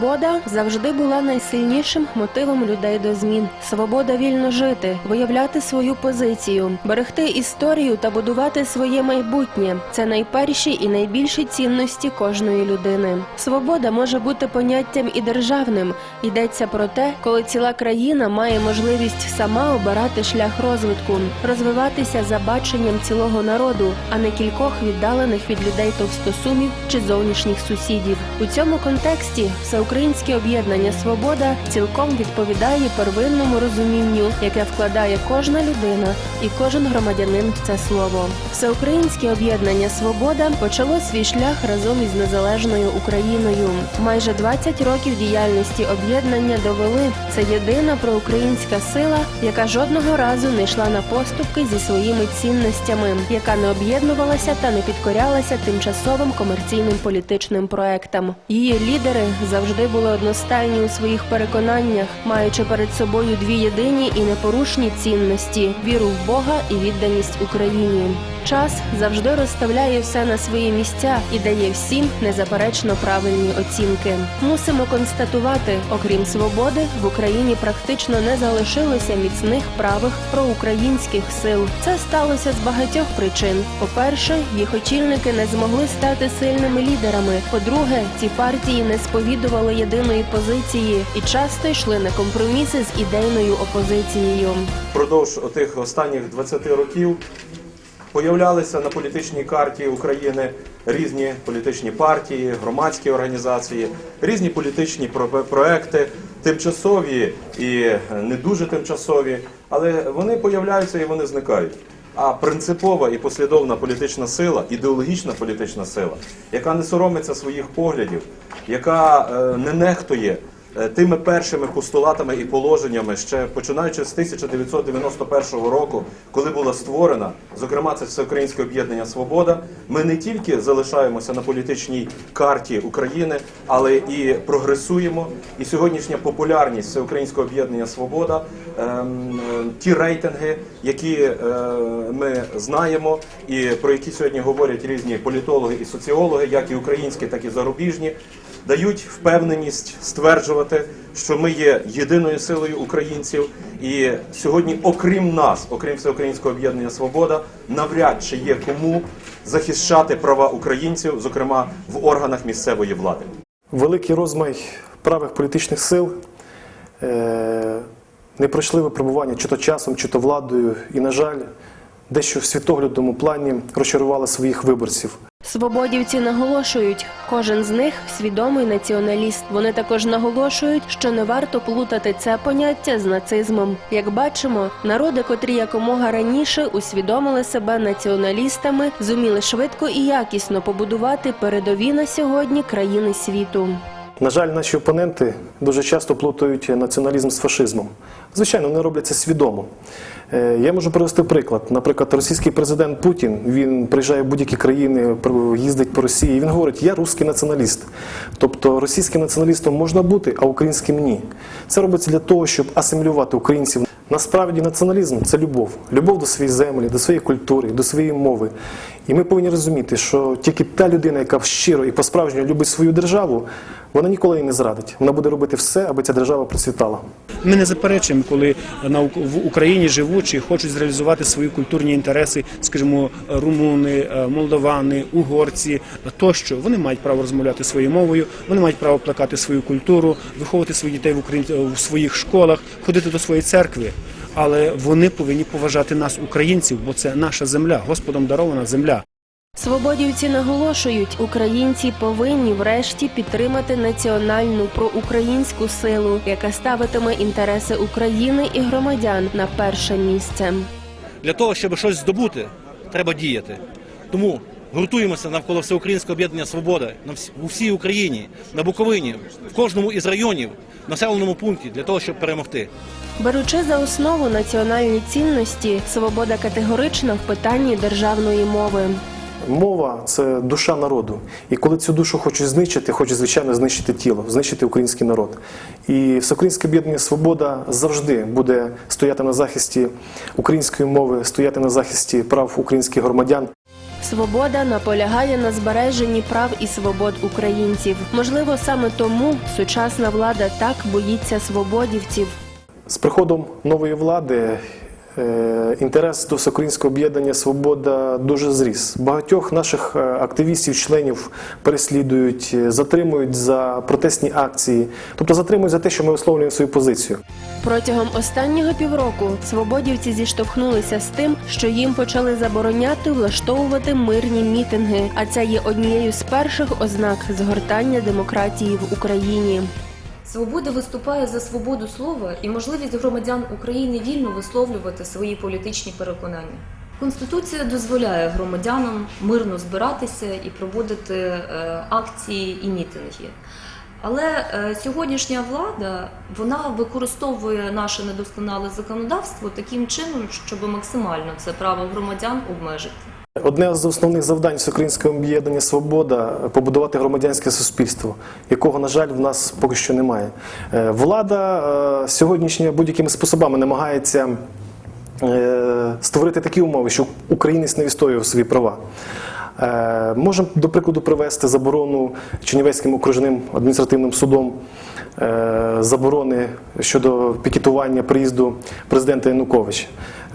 Свобода завжди була найсильнішим мотивом людей до змін. Свобода вільно жити, виявляти свою позицію, берегти історію та будувати своє майбутнє. Це найперші і найбільші цінності кожної людини. Свобода може бути поняттям і державним. Йдеться про те, коли ціла країна має можливість сама обирати шлях розвитку, розвиватися за баченням цілого народу, а не кількох віддалених від людей товстосумів чи зовнішніх сусідів. У цьому контексті всеукраїнське об'єднання Свобода цілком відповідає первинному розумінню, яке вкладає кожна людина і кожен громадянин в це слово. Всеукраїнське об'єднання Свобода почало свій шлях разом із незалежною Україною. Майже 20 років діяльності об'єднання довели це єдина проукраїнська сила, яка жодного разу не йшла на поступки зі своїми цінностями, яка не об'єднувалася та не підкорялася тимчасовим комерційним політичним проектам. Її лідери завжди були одностайні у своїх переконаннях, маючи перед собою дві єдині і непорушні цінності віру в Бога і відданість Україні. Час завжди розставляє все на свої місця і дає всім незаперечно правильні оцінки. Мусимо констатувати, окрім свободи, в Україні практично не залишилося міцних правих проукраїнських сил. Це сталося з багатьох причин. По-перше, їх очільники не змогли стати сильними лідерами. По-друге, ці партії не сповідували єдиної позиції і часто йшли на компроміси з ідейною опозицією. Впродовж тих останніх 20 років появлялися на політичній карті України різні політичні партії, громадські організації, різні політичні про- проекти, тимчасові і не дуже тимчасові, але вони появляються і вони зникають. А принципова і послідовна політична сила, ідеологічна політична сила, яка не соромиться своїх поглядів, яка е, не нехтує тими першими постулатами і положеннями, ще починаючи з 1991 року, коли була створена, зокрема, це всеукраїнське об'єднання Свобода. Ми не тільки залишаємося на політичній карті України, але і прогресуємо. І сьогоднішня популярність всеукраїнського об'єднання Свобода, ем, е, ті рейтинги, які е, ми знаємо, і про які сьогодні говорять різні політологи і соціологи, як і українські, так і зарубіжні дають впевненість стверджувати, що ми є єдиною силою українців, і сьогодні, окрім нас, окрім всеукраїнського об'єднання Свобода, навряд чи є кому захищати права українців, зокрема в органах місцевої влади. Великий розмай правих політичних сил е, не пройшли випробування чи то часом, чи то владою, і, на жаль, дещо в світоглядному плані розчарували своїх виборців. Свободівці наголошують, кожен з них свідомий націоналіст. Вони також наголошують, що не варто плутати це поняття з нацизмом. Як бачимо, народи, котрі якомога раніше усвідомили себе націоналістами, зуміли швидко і якісно побудувати передові на сьогодні країни світу. На жаль, наші опоненти дуже часто плутають націоналізм з фашизмом. Звичайно, вони роблять це свідомо. Е, Я можу привести приклад. Наприклад, російський президент Путін він приїжджає в будь-які країни, їздить по Росії. Він говорить: я русський націоналіст. Тобто російським націоналістом можна бути, а українським ні. Це робиться для того, щоб асимілювати українців. Насправді націоналізм це любов, любов до своєї землі, до своєї культури, до своєї мови. І ми повинні розуміти, що тільки та людина, яка щиро і по-справжньому любить свою державу, вона ніколи її не зрадить. Вона буде робити все, аби ця держава процвітала. Ми не заперечуємо, коли в Україні живучі хочуть зреалізувати свої культурні інтереси, скажімо, румуни, е, молдовани, угорці тощо. Вони мають право розмовляти своєю мовою, вони мають право плекати свою культуру, виховувати своїх дітей в Україн в своїх школах, ходити до своєї церкви. Але вони повинні поважати нас, українців, бо це наша земля, Господом дарована земля. Свободівці наголошують, українці повинні врешті підтримати національну проукраїнську силу, яка ставитиме інтереси України і громадян на перше місце. Для того, щоб щось здобути, треба діяти. Тому гуртуємося навколо всеукраїнського об'єднання Свобода у всій Україні, на Буковині, в кожному із районів, населеному пункті для того, щоб перемогти. Беручи за основу національні цінності, свобода категорична в питанні державної мови. Мова це душа народу. І коли цю душу хочуть знищити, хочуть, звичайно, знищити тіло, знищити український народ. І Всеукраїнське об'єднання Свобода завжди буде стояти на захисті української мови, стояти на захисті прав українських громадян. Свобода наполягає на збереженні прав і свобод українців. Можливо, саме тому сучасна влада так боїться свободівців. З приходом нової влади інтерес до всеукраїнського об'єднання Свобода дуже зріс. Багатьох наших е, активістів, членів переслідують, е, затримують за протестні акції, тобто затримують за те, що ми висловлюємо свою позицію. Протягом останнього півроку свободівці зіштовхнулися з тим, що їм почали забороняти влаштовувати мирні мітинги. А це є однією з перших ознак згортання демократії в Україні. Свобода виступає за свободу слова і можливість громадян України вільно висловлювати свої політичні переконання. Конституція дозволяє громадянам мирно збиратися і проводити е, акції і мітинги. Але е, сьогоднішня влада вона використовує наше недосконале законодавство таким чином, щоб максимально це право громадян обмежити. Одне з основних завдань всеукраїнського об'єднання Свобода побудувати громадянське суспільство, якого, на жаль, в нас поки що немає. Е, Влада е, сьогоднішня будь-якими способами намагається е, створити такі умови, щоб українець не відстоював свої права. Можемо, до прикладу, привести заборону Чернівецьким окружним адміністративним судом заборони щодо пікетування приїзду президента Януковича.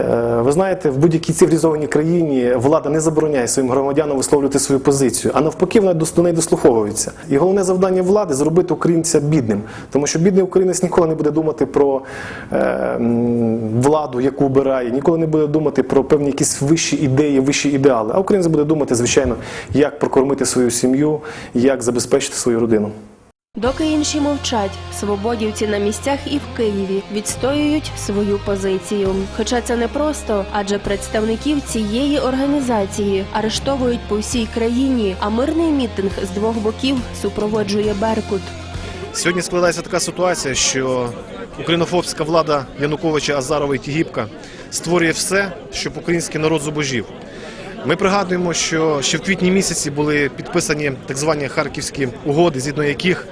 Е, Ви знаєте, в будь-якій цивілізованій країні влада не забороняє своїм громадянам висловлювати свою позицію, а навпаки, вона до неї дослуховується. І головне завдання влади зробити українця бідним, тому що бідний українець ніколи не буде думати про е, владу, яку обирає, ніколи не буде думати про певні якісь вищі ідеї, вищі ідеали. А українець буде думати, звичайно, як прокормити свою сім'ю, як забезпечити свою родину. Доки інші мовчать, свободівці на місцях і в Києві відстоюють свою позицію. Хоча це не просто, адже представників цієї організації арештовують по всій країні, а мирний мітинг з двох боків супроводжує Беркут. Сьогодні складається така ситуація, що українофобська влада Януковича Азарова і Тігіпка створює все, щоб український народ зубожів. Ми пригадуємо, що ще в квітні місяці були підписані так звані харківські угоди, згідно яких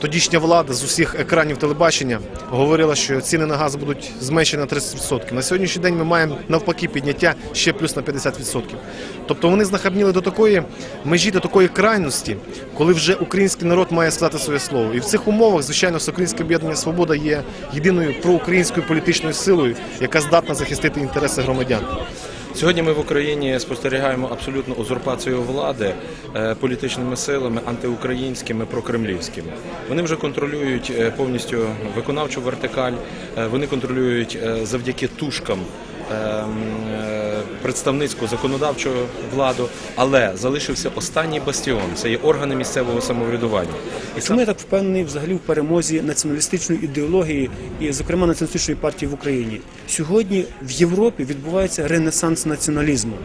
тодішня влада з усіх екранів телебачення говорила, що ціни на газ будуть зменшені на 30%. На сьогоднішній день ми маємо навпаки підняття ще плюс на 50%. Тобто вони знахабніли до такої межі, до такої крайності, коли вже український народ має сказати своє слово. І в цих умовах, звичайно, Всеукраїнське об'єднання Свобода є єдиною проукраїнською політичною силою, яка здатна захистити інтереси громадян. Сьогодні ми в Україні спостерігаємо абсолютну узурпацію влади е, політичними силами антиукраїнськими, прокремлівськими. Вони вже контролюють е, повністю виконавчу вертикаль, е, вони контролюють завдяки тушкам. Представницьку законодавчу владу, але залишився останній бастіон. Це є органи місцевого самоврядування. І Чому я так впевнений взагалі в перемозі націоналістичної ідеології і, зокрема, націоналістичної партії в Україні? Сьогодні в Європі відбувається ренесанс націоналізму.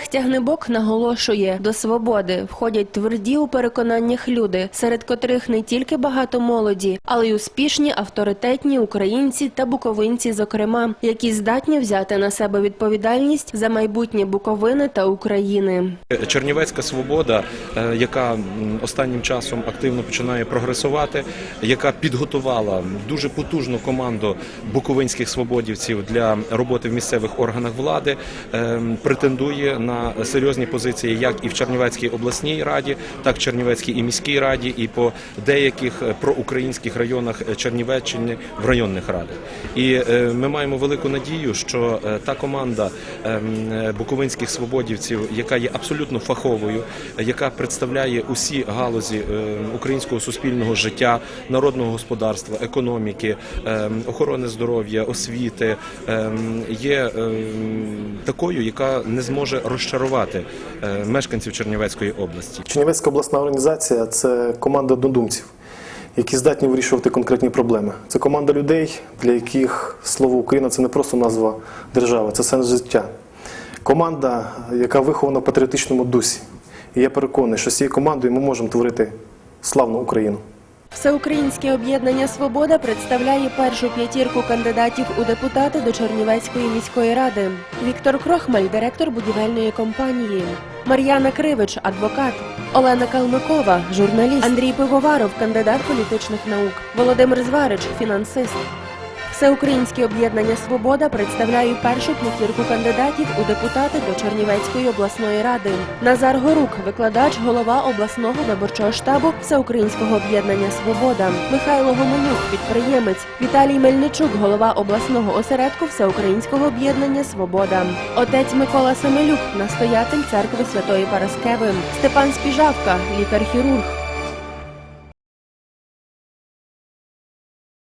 Олег Тягнебок наголошує, до свободи входять тверді у переконаннях люди, серед котрих не тільки багато молоді, але й успішні авторитетні українці та буковинці, зокрема, які здатні взяти на себе відповідальність за майбутнє Буковини та України. Чернівецька свобода, е, яка останнім часом активно починає прогресувати, яка підготувала дуже потужну команду буковинських свободівців для роботи в місцевих органах влади, е, претендує на серйозні позиції як і в Чернівецькій обласній раді, так і Чернівецькій і міській раді, і по деяких е, проукраїнських районах е, Чернівеччини в районних радах. І е, ми маємо велику надію, що та команда ем, буковинських свободівців, яка є абсолютно фаховою, яка представляє усі галузі українського суспільного життя, народного господарства, економіки, ем, охорони здоров'я, освіти, ем, є такою, яка не зможе розчарувати е, мешканців Чернівецької області. Чернівецька обласна організація це команда однодумців, які здатні вирішувати конкретні проблеми. Це команда людей, для яких слово Україна це не просто назва держави, це сенс життя. Команда, яка вихована в патріотичному дусі. І я переконаний, що з цією командою ми можемо творити славну Україну. Всеукраїнське об'єднання Свобода представляє першу п'ятірку кандидатів у депутати до Чернівецької міської ради. Віктор Крохмаль, директор будівельної компанії. Мар'яна Кривич, адвокат. Олена Калмикова, журналіст. Андрій Пивоваров, кандидат політичних наук. Володимир Зварич, фінансист. Всеукраїнське об'єднання Свобода представляє першу п'ятірку кандидатів у депутати до Чернівецької обласної ради. Назар Горук, викладач, голова обласного виборчого штабу Всеукраїнського об'єднання Свобода. Михайло Гоменюк, підприємець. Віталій Мельничук, голова обласного осередку Всеукраїнського об'єднання Свобода. Отець Микола Семелюк, настоятель церкви Святої Параскеви. Степан Спіжавка, лікар-хірург.